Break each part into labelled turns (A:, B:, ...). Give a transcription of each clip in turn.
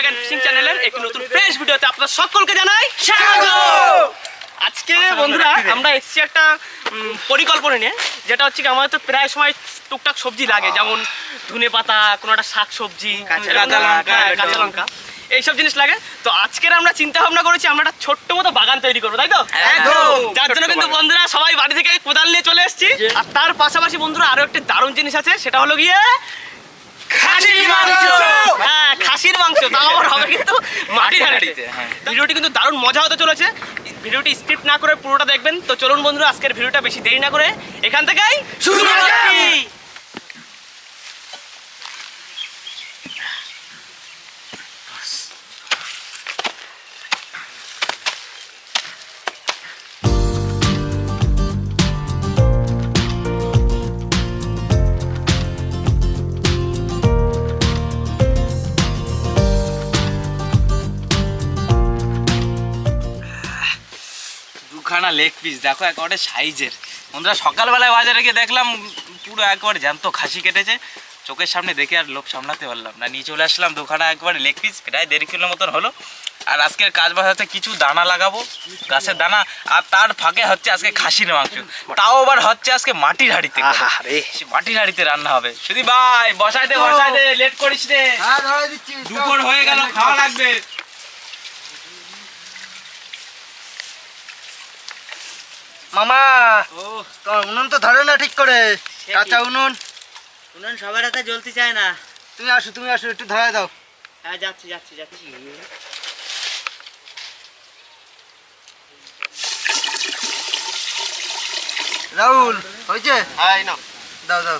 A: Blog fishing চ্যানেলের একটি নতুন ফ্রেশ ভিডিওতে আপনাদের সকলকে জানাই স্বাগত। আজকে বন্ধুরা আমরা এসেছি একটা পরিকল্পনা নিয়ে যেটা হচ্ছে কি আমাদের তো প্রায় সময় টুকটাক সবজি লাগে যেমন ধনে পাতা কোনো একটা শাক সবজি
B: কাঁচা
A: কাঁচা
B: লঙ্কা।
A: এইসব জিনিস লাগে। তো আজকের আমরা চিন্তা ভাবনা করেছি আমরা একটা ছোট্ট মতো বাগান তৈরি করব তাই তো? যার জন্য কিন্তু বন্ধুরা সবাই বাড়ি থেকে কোদাল নিয়ে চলে এসেছি। আর তার পাশাপাশি বন্ধুরা আরও একটি দারুণ জিনিস আছে সেটা হলো গিয়ে খাসির মাংস। হ্যাঁ খাসির মাংস। তাও আবার হবে কিন্তু মাটির হাঁড়িতে
B: হ্যাঁ।
A: ভিডিওটি কিন্তু দারুণ মজা হতে চলেছে। ভিডিওটি স্ক্রিপ্ট না করে পুরোটা দেখবেন। তো চলুন বন্ধুরা আজকের ভিডিওটা বেশি দেরি না করে এখান থেকেই শুরু
B: করা দুখানা লেগ পিস দেখো একেবারে সাইজের বন্ধুরা সকালবেলায় বাজারে গিয়ে দেখলাম পুরো একবারে জ্যান্ত খাসি কেটেছে। চোখের সামনে দেখে আর লোভ সামলাতে পারলাম না। নিয়ে চলে আসলাম দুখানা একবারে লেগ পিস প্রায় দেড় কিলো মতন হলো। আর আজকের কাজ বাজ হচ্ছে কিছু দানা লাগাবো গাছের দানা। আর তার ফাঁকে হচ্ছে আজকে খাসির মাংস। তাও আবার হচ্ছে আজকে মাটির হাঁড়িতে মাটির হাঁড়িতে রান্না হবে। শুধু ভাই বসাই দে বসাই দে লেট করিস রে। দুপুর হয়ে গেল খাওয়া লাগবে।
C: মামা
B: ও
C: তোমার উনুন তো ধরে না ঠিক করে। কাঁচা উনুন।
D: উনুন সবার হাতে জ্বলতে চায় না।
C: তুমি আসো তুমি আসো একটু ধরে দাও।
D: হ্যাঁ যাচ্ছি যাচ্ছি যাচ্ছি।
C: রাহুল হয়েছে?
A: হাই না
C: দাও দাও।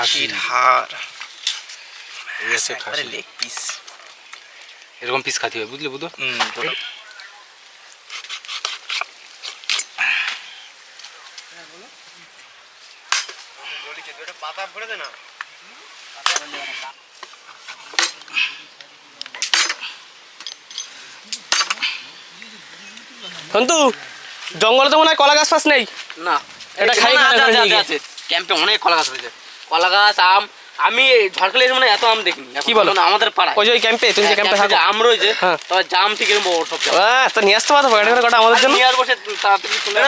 B: খাসির হাড়?
E: খাসি।
B: লেগ পিস
E: এরকম পিস খাতে হবে বুঝলে বুধ
A: পাতা ভরে দে না সন্তু জঙ্গলে তো মনে হয় কলা গাছ ফাছ নেই।
D: না।
A: এটা খাই
D: আছে। ক্যাম্পে অনেক কলা গাছ রয়েছে কলা গাছ আম। আমি ঝড়খালি মানে এত আম দেখিনি।
A: কি বলো?
D: আমাদের পাড়ায়।
A: ওই যে ক্যাম্পে তুমি যে ক্যাম্পে থাকো।
D: আম রয়েছে
A: হ্যাঁ।
D: তবে জাম ঠিক এরকম বড় সব
A: আহ, তো নিয়ে আসতে করে কটা আমাদের জন্য?
D: নিয়ে আসব সে তাড়াতাড়ি চলে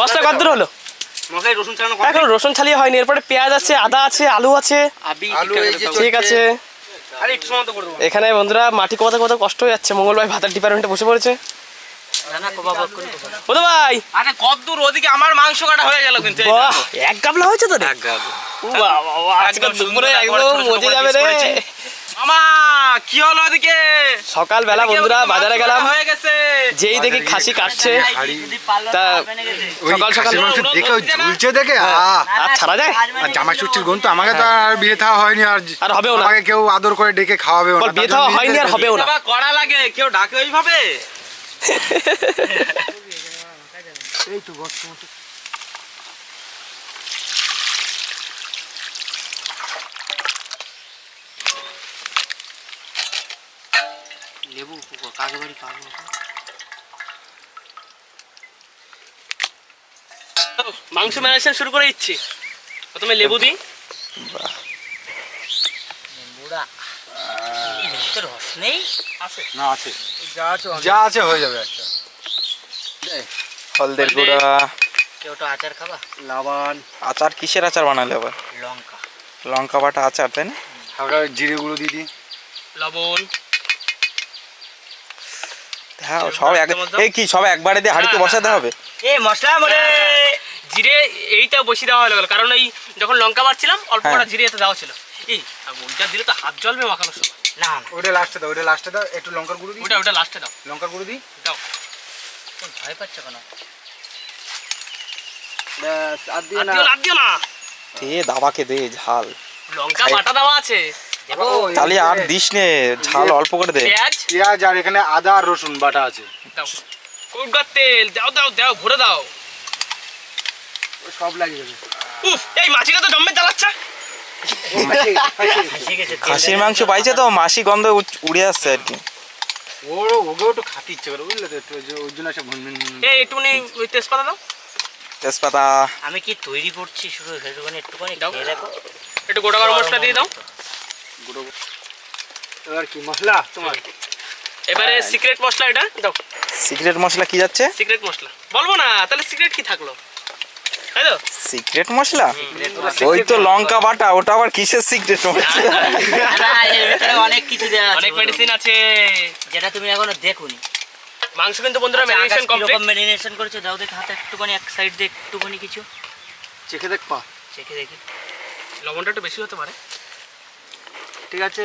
A: মশলা কত হলো?
D: রসুন
A: এখন রসুন ছালিয়ে হয়নি এরপরে পেঁয়াজ আছে আদা আছে আলু আছে।
C: আলু এই
A: ঠিক আছে।
D: আরে একটু সময় তো করে দেবো।
A: এখানে বন্ধুরা মাটি কোথা কোথা কষ্ট হয়ে যাচ্ছে মঙ্গলবার ভাতার ডিপার্টমেন্টে বসে পড়েছে।
D: না না কোবা বক করে দেবো।
A: বোধ ভাই।
B: আরে কত ওদিকে আমার মাংস কাটা হয়ে গেল কিন্তু এই
A: বাহ
B: দেখো।
A: এক গাবলা হয়েছে তো
B: এক গাল।
A: বাহ, বাহ, বাহ, আজকে দুপুরে একদম
B: ছোট ছোট
A: মজে যাবে রে।
B: মামা কি হলো ওদিকে?
A: সকালবেলা
B: ওদিকে
A: বন্ধুরা বাজারে গেলাম।
B: হয়ে গেছে।
A: যেই দেখি খাসি কাটছে তা সকাল সকাল
C: দেখে? ঝুলছে দেখে?
A: আর ছাড়া যায়?
C: আর জামাই ষষ্ঠীর গন্ত আমাকে তো আর বিয়ে থাওয়া হয়নি আর
A: আর হবেও না।
C: আমাকে কেউ আদর করে ডেকে খাওয়াবেও
A: বল
C: না
A: বিয়ে থাওয়া হয়নি আর হবেও না।
B: কড়া লাগে কেউ ডাকে ওইভাবে?
C: এই তো মতো।
D: লেবু কাকে বাড়ি পাবো
A: মাংস ম্যানেজমেন্ট শুরু করে দিচ্ছি। প্রথমে লেবু দিই
D: বুড়া রস নেই?
A: আছে।
C: না আছে। যা আছে হয়ে যাবে একটা।
E: হলদের গুঁড়া।
D: কেউ তো আচার খাবা?
C: লাবান
E: আচার কিসের আচার বানালে আবার?
D: লঙ্কা।
E: লঙ্কা বাটা আচার তাই না?
C: হালকা জিরে গুঁড়ো দিয়ে দিই
A: লবণ।
E: হ্যাঁ সব এক এই কি সব একবারে দিয়ে হাঁড়িতে
A: হ্যাঁ,
E: বসাতে
A: হ্যাঁ।
E: হবে?
D: এ মশলা মরে
A: জিরে এইটা বসিয়ে দেওয়া হলো কারণ এই যখন লঙ্কা বাড়ছিলাম অল্প
E: হ্যাঁ।
A: কটা জিরে এতে দেওয়া ছিল। এই ওইটা দিলে তো হাত জ্বলবে মাখানোর সময়।
D: না না।
C: ওইটা লাস্টে দাও ওইটা লাস্টে দাও একটু লঙ্কার গুঁড়ো দিই
A: ওটা ওটা লাস্টে দাও।
C: লঙ্কার গুঁড়ো দিই।
A: দাও।
D: কোন ভয় পাচ্ছ কেন?
C: ব্যাস আর দিয়ে
A: আর
C: না।
A: দিও না আর দিও না।
E: দে দাবাকে দে ঝাল।
A: লঙ্কা বাটা দেওয়া আছে।
E: তাহলে আর দিস নে ঝাল অল্প করে দে।
A: পেঁয়াজ?
C: আর এখানে আদা আর রসুন বাটা আছে।
A: দাও। তেল দাও দাও দাও ভরে দাও।
C: সব লাগিয়ে দেবে।
A: উফ এই মাছিটা তো জম্মে জ্বালাচ্ছে।
E: খাসির মাংস পাইছে তো মাসি গন্ধ উড়ে আসছে আর কি।
C: ওর ওকেও একটু খাতে ইচ্ছে করে বুঝলে তো ওই ওর জন্য ভুনভিন
A: এই একটুখানি ওই তেজপাতা দাও।
E: তেজপাতা।
D: আমি কি তৈরি করছি শুধু সেটুকুনি একটুখানি
A: দাও। একটু গোটা গরম মশলা দিয়ে দাও।
C: এবার কি মশলা? তোমার
A: এবারে সিক্রেট মশলা এটা দাও।
E: সিক্রেট মশলা কি যাচ্ছে?
A: সিক্রেট মশলা। বলব না তাহলে সিক্রেট কি থাকল? তো?
E: সিক্রেট মশলা? ওই তো লঙ্কা বাটা ওটা আবার কিসের সিক্রেট মশলা?
D: অনেক কিছু দেওয়া
A: অনেক মেডিসিন আছে।
D: যেটা তুমি এখনও দেখোনি।
A: মাংস কিন্তু বন্ধুরা ম্যারিনেশন কমপ্লিট
D: মেরিনেশন করেছ? দাও দেখে হাতে একটুখানি এক সাইড দিয়ে একটুখানি কিছু।
C: চেখে দেখ পা।
D: চেখে দেখি।
A: লবণটা একটু বেশি হতে পারে।
C: ঠিক আছে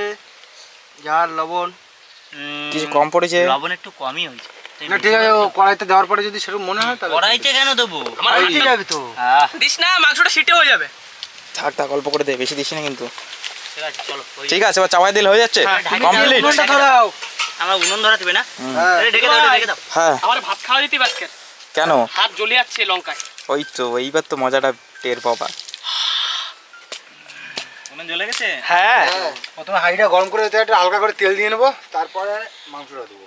C: যার লবণ।
E: কিছু কম পড়েছে?
D: লবণ একটু কমই হয়েছে।
C: না ঠিক আছে কড়াইতে দেওয়ার পরে যদি সেরকম মনে হয় তাহলে
D: কড়াইতে কেন দেবো?
A: আমার
C: যাবে তো।
A: দিস না মাংসটা সিটে হয়ে যাবে।
E: থাক থাক অল্প করে দে বেশি দিস না কিন্তু।
D: ঠিক আছে চলো ওই-
E: ঠিক আছে এবার চাওয়াই দিলে হয়ে যাচ্ছে?
A: হ্যাঁ,
E: কমপ্লিট।
D: উনুন ধরা দিবে না?
C: হ্যাঁ।
D: আরে ঢেকে দাও ঢেকে দাও।
E: হ্যাঁ।
A: আমার ভাত খাওয়া দিতে আজকে
E: কেন?
A: হাত জ্বলে যাচ্ছে লঙ্কায়।
E: ওই তো এইবার তো মজাটা টের পাবা।
B: উনুন জ্বলে গেছে?
A: হ্যাঁ।
C: প্রথমে হাঁড়িটা গরম করে দিতে একটা হালকা করে তেল দিয়ে নেব তারপরে মাংসটা দেবো।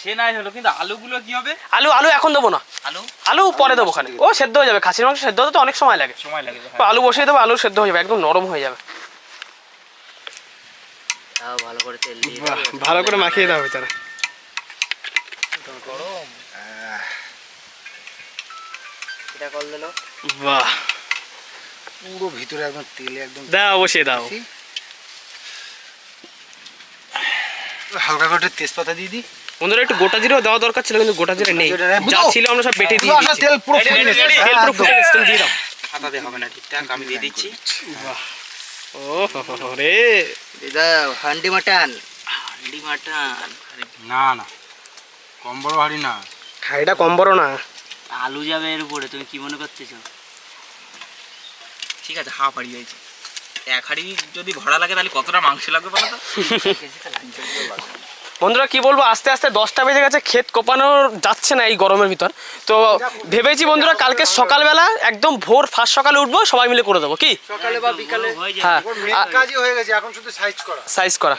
B: সে নাই হলো কিন্তু আলুগুলো কি হবে?
A: আলু আলু এখন দেবো না।
D: আলু?
A: আলু পরে দেবো ওখানে। ও সেদ্ধ হয়ে যাবে খাসির মাংস সেদ্ধ হতে তো অনেক সময় লাগে।
B: সময় লাগে
A: আলু বসিয়ে দেবো আলু সেদ্ধ হয়ে যাবে একদম নরম হয়ে যাবে।
D: দাও ভালো করে তেল দিয়ে
A: ভালো করে মাখিয়ে দাও ভিতরে।
D: এটা কল দিলো।
A: বাহ।
C: পুরো ভিতরে একদম তেলে একদম
A: দাও বসিয়ে দাও।
C: হালকা করে তেজপাতা দিয়ে দিই।
A: বন্ধুরা একটু গোটা জিরেও দেওয়া দরকার ছিল কিন্তু গোটা জিরে নেই।
C: জিরে।
A: যা ছিল আমরা সব বেটে দিয়ে দিয়েছি।
C: তেল পুরো
A: তেল পুরো দিয়ে দাও।
B: হাতাতে হবে না ঠিকঠাক আমি দিয়ে দিচ্ছি।
A: ও রে।
D: হান্ডি মাটন। হান্ডি মাটন।
C: না না। কম বড় হাঁড়ি না।
A: হাইটা কম বড় না।
D: আলু যাবে এর উপরে তুমি কি মনে করতেছো?
B: ঠিক আছে হাফ হাড়ি হয়েছে। এক হাড়ি যদি ভরা লাগে তাহলে কতটা মাংস লাগবে বলো তো?
A: বন্ধুরা কি বলব আস্তে আস্তে দশটা বেজে গেছে ক্ষেত কোপানো যাচ্ছে না এই গরমের ভিতর। তো ভেবেছি বন্ধুরা কালকে সকালবেলা একদম ভোর ফার্স্ট সকালে উঠবো সবাই মিলে করে দেবো কি?
C: সকালে বা বিকালে।
D: হ্যাঁ।
C: কাজই হয়ে গেছে এখন শুধু সাইজ করা।
A: সাইজ করা।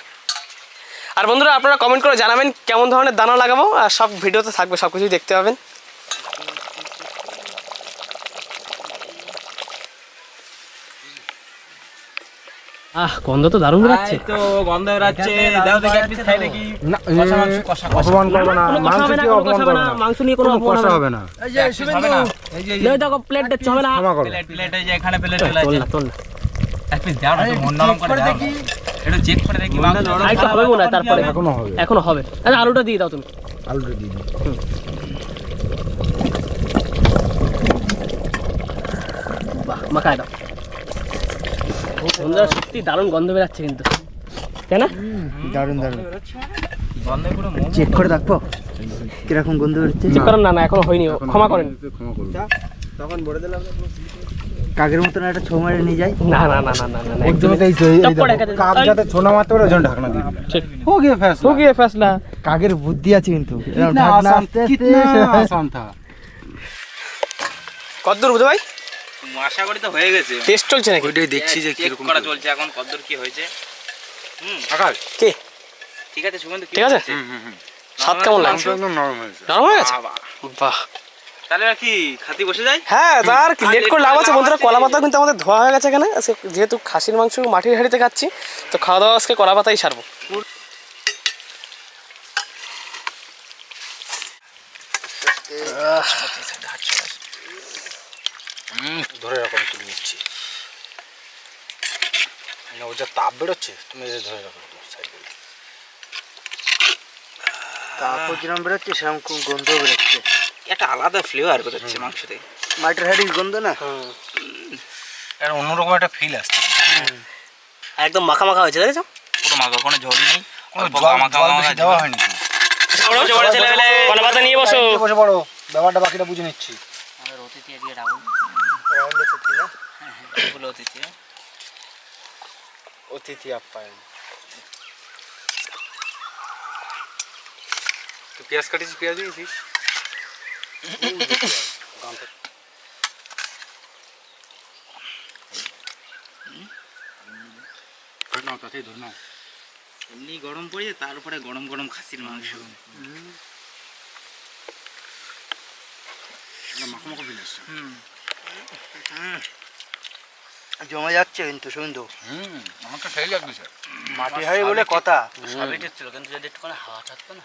A: আর বন্ধুরা আপনারা কমেন্ট করে জানাবেন কেমন ধরনের দানা লাগাবো আর সব ভিডিওতে থাকবে সব কিছুই দেখতে পাবেন। আহ গন্ধ তো দারুণ বেরাচ্ছে।
B: তো গন্ধ বেরাচ্ছে। দাও দেখি এক পিস খাই দেখি। কষা মাংস, কষা, কষা।
C: অপমান করবে না। মাংস কি অপমান করবে
A: না,
C: না
A: মাংস নিয়ে কোনো অপমান হবে
C: না?
B: এই যে, এই যে,
A: না। দেখো প্লেট হবে না।
B: প্লেট, প্লেট, এই যে এখানে প্লেট
A: চলে
B: আসছে।
A: না না।
B: এক পিস দাও না, মন নরম করে দাও। না। চেক করে দেখি মাংস
A: আর হবে তারপরে
C: এখনও হবে।
A: এখনও হবে। আচ্ছা আলুটা দিয়ে দাও তুমি।
C: আলুটা দিয়ে দিই।
A: বাহ মাখায় দাও। সন্ধ্যা সত্যি দারুণ গন্ধ বেরাচ্ছে কিন্তু। তাই না?
B: দারুণ দারুণ।
C: চেক করে কীরকম গন্ধ বেরোচ্ছে।
A: চেক করেন না না হয়নি ক্ষমা করেন।
C: তখন দিলাম একটা নিয়ে যাই।
A: না না না না না
C: একদম
A: এটাই
C: যাতে মারতে পারে ওজন ঢাকনা দিয়ে
A: হো গিয়ে হো
C: গিয়ে বুদ্ধি আছে কিন্তু।
F: ঢাকনা আসান থা
A: কদ্দুর বুঝো ভাই?
B: আশা করি তো হয়ে গেছে।
A: টেস্ট চলছে নাকি?
C: ওইটাই দেখছি যে
B: চেক
C: কীরকম
B: করা চলছে এখন কতদূর কি হয়েছে।
C: আকাশ?
A: কে?
B: ঠিক আছে সুগন্ধ
A: ঠিক আছে? স্বাদ কেমন লাগছে?
C: একদম নরম হয়েছে।
A: নরম হয়ে গেছে? বাহ।
B: তাহলে কি খাতি বসে যাই
A: হ্যাঁ তার কি লেট করে লাভ আছে বন্ধুরা
B: আছে।
A: কলা পাতা কিন্তু আমাদের ধোয়া হয়ে গেছে এখানে। যেহেতু খাসির মাংস মাটির হাঁড়িতে খাচ্ছি তো খাওয়া দাওয়া আজকে কলা পাতাই সারবো
C: ধরে রাখো আমি তুলে নিচ্ছি। না, ওর যা তাপ বেরোচ্ছে? তুমি ধরে রাখো একটু side
F: যেরকম বেরোচ্ছে সেরকম খুব গন্ধ বেরোচ্ছে।
B: একটা আলাদা ফ্লেভার বেরোচ্ছে মাংস থেকে
F: মাটির হাড়ির গন্ধ না?
C: একটা অন্যরকম একটা ফিল আসছে।
A: একদম মাখা মাখা হয়েছে দেখেছ
B: পুরো মাখা কোনো ঝোল নেই।
C: কোনো জল। দেওয়া হয়নি।
B: বড়
A: নিয়ে বসো।
C: পড়ো ব্যাপারটা বাকিটা বুঝে নিচ্ছি।
D: আমাদের অতিথি আজকে রাহুল
B: বলে অতিথি, হ্যাঁ?
C: অতিথি আপ্যায়ন। তো পেঁয়াজ কাটিস পেঁয়াজ দিয়েছিস
B: এমনি গরম পড়েছে তার উপরে গরম গরম খাসির মাংস।
C: মাখো মাখো ফিল আসছে।
F: জমে যাচ্ছে কিন্তু সুন্দর
C: হুম সেই লাগছে
F: মাটি হাড়ি বলে কথা।
D: সবই ঠিক ছিল কিন্তু যদি একটুখানি হাওয়া থাকতো না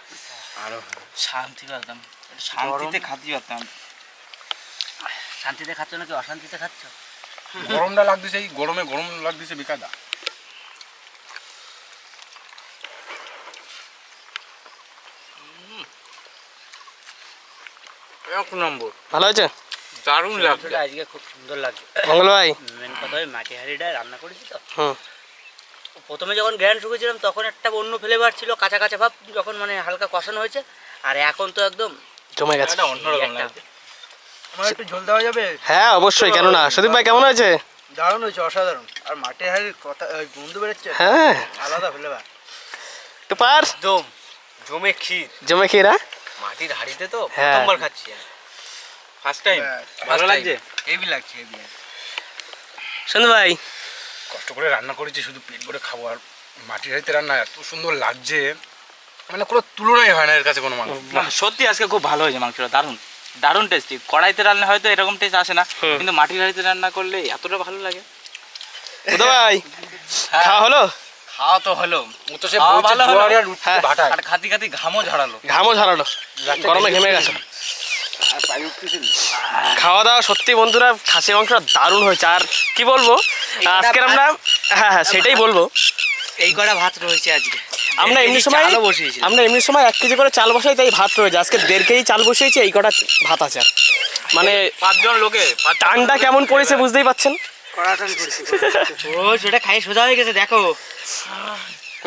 C: আরও।
B: শান্তি পেতাম শান্তিতে খাতি পেতাম
D: শান্তিতে খাচ্ছ নাকি অশান্তিতে খাচ্ছ?
C: গরমটা লাগতেছে এই গরমে গরম লাগতেছে বিকাদা।
D: এক নম্বর।
A: ভালো হয়েছে
B: দারুণ লাগছে।
D: আজকে খুব সুন্দর লাগছে।
A: মঙ্গল ভাই।
D: মেন কথা ওই মাটি হাঁড়িটা রান্না করেছি তো।
A: হুম।
D: প্রথমে যখন গ্যান শুকেছিলাম তখন একটা অন্য ফ্লেভার ছিল কাঁচা কাঁচা ভাব যখন মানে হালকা কষানো হয়েছে। আর এখন তো একদম
A: জমে গেছে।
B: এটা অন্যরকম লাগছে।
F: আমার একটু ঝোল দেওয়া যাবে?
A: হ্যাঁ অবশ্যই কেন না সুদীপ ভাই কেমন হয়েছে?
F: দারুণ হয়েছে অসাধারণ। আর মাটি হাড়ির কথা ওই গন্ধ বেরোচ্ছে।
A: হ্যাঁ।
F: আলাদা ফ্লেভার
A: তো পার?
D: একদম জমে ক্ষীর।
A: জমে খেয়ে
D: মাটির হাঁড়িতে তো
A: হ্যাঁ।
D: প্রথমবার খাচ্ছি।
B: ফার্স্ট টাইম ভালো লাগছে? হেভি লাগছে হেভি
A: ভাই।
C: কষ্ট করে রান্না করেছি শুধু পেট ভরে খাব আর মাটির হাড়িতে রান্না এত সুন্দর লাগছে। মানে কোনো তুলনাই হয় না এর কাছে কোনো
B: না সত্যি আজকে খুব ভালো হয়েছে মাংসটা দারুণ। দারুণ টেস্টি কড়াইতে রান্না হয়তো এরকম টেস্ট আসে না কিন্তু মাটির হাঁড়িতে রান্না করলে এতটা ভালো লাগে।
A: বুধ ভাই খাওয়া হলো?
B: খাওয়া তো হলো।
C: ও তো সে
B: ভালো হলো।
C: আর
A: হ্যাঁ।
B: খাতি খাতি ঘামও ঝরালো
A: ঘামও ঝরালো গরমে ঘেমে গেছে। খাওয়া দাওয়া সত্যি বন্ধুরা খাসি মাংসটা দারুণ হয়েছে। আর কি বলব? আজকের আমরা হ্যাঁ হ্যাঁ সেটাই বলব।
D: এই কটা ভাত রয়েছে আজকে।
A: আমরা এমনি সময়
D: বসিয়েছিলাম।
A: আমরা এমনি সময় এক কেজি করে চাল বসাই তাই ভাত রয়েছে। আজকে দেড় কেজি চাল বসিয়েছি এই কটা ভাত আছে আর। মানে
B: পাঁচজন লোকে
A: টানটা কেমন পড়েছে বুঝতেই পাচ্ছেন?
D: ও সেটা খাই সোজা হয়ে গেছে দেখো।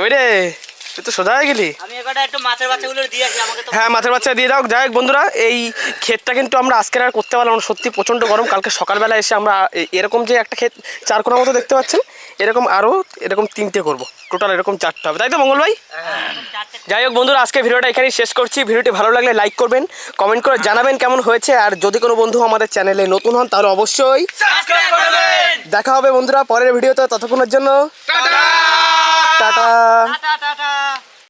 A: ওই রে। তুই তো সোজা হয়ে গেলি? হ্যাঁ মাছের বাচ্চা দিয়ে দাও। যাই হোক বন্ধুরা এই ক্ষেতটা কিন্তু আমরা আজকের আর করতে পারলাম সত্যি প্রচণ্ড গরম। কালকে সকালবেলা এসে আমরা এরকম যে একটা ক্ষেত চার কোনো মতো দেখতে পাচ্ছেন এরকম আরও এরকম তিনটে করব। টোটাল এরকম চারটে হবে তাই তো মঙ্গল ভাই? যাই হোক বন্ধুরা আজকে ভিডিওটা এখানেই শেষ করছি। ভিডিওটি ভালো লাগলে লাইক করবেন কমেন্ট করে জানাবেন কেমন হয়েছে আর যদি কোনো বন্ধু আমাদের চ্যানেলে নতুন হন তাহলে অবশ্যই দেখা হবে বন্ধুরা পরের ভিডিওতে ততক্ষণের জন্য টাটা।
D: Tata tata.